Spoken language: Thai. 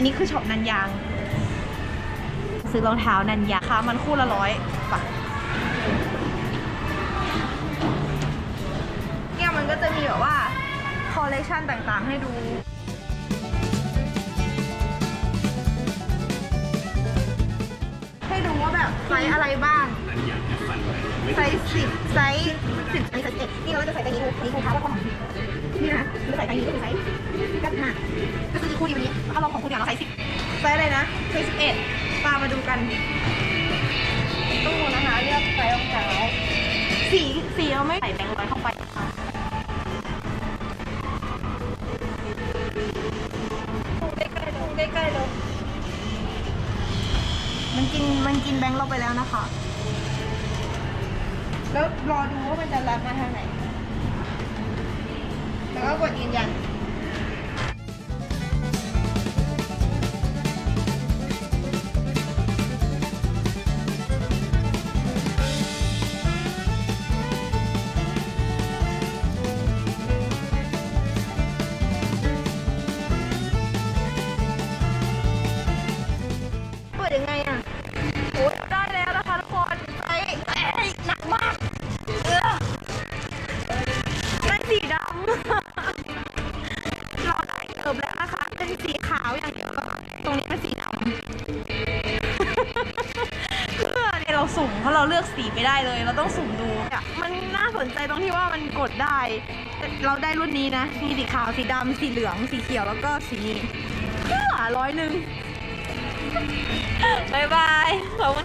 นี้คือช็อปนันยาง ซื้อรองเท้านันยางค่ะมันคู่ละร้อยปะเนี่ยมันก็จะมีแบบว่าคอลเลคชันต่างๆ ให้ดูให้ดูว่าแบบไซส์อะไรบ้าง ไซส์สิบไซส์สิบไซส์สิบเอ็ดนี่เราก็จะใส่ไซส์นี้ดูนี่รองเท้าแล้วก็ของนี่นะเราใส่ไซส์นี้ก็คือไซส์ก็ห้าก็คือ คู่นี้วันนี้ถ้าเราของคุณอย่างเราไซส์สิบไซส์อะไรนะไซส์สิบเอ็ดตามมาดูกันตู้นะคะเลือกไซส์รองเท้าสีสีเราไม่ใส่แบงค์ร้อยเข้าไปค่ะใกล้ๆเลยใกล้ๆเลยมันกินมันกินแบงค์เราไปแล้วนะคะ แล้วรอดูว่ามันจะรับมาทางไหน แล้วก็กดยืนยัน เป็นสีขาวอย่างเดียวตรงนี้เป็นสีดำ เพื่อเนี่ยเราสุ่มเพราะเราเลือกสีไม่ได้เลย เราต้องสุ่มดูมันน่าสนใจตรงที่ว่ามันกดได้ เราได้รุ่นนี้นะ มีสีขาว สีดำ สีเหลือง สีเขียว แล้วก็สีนี้เพื่อร้อยหนึ่งบายบายขอบคุณ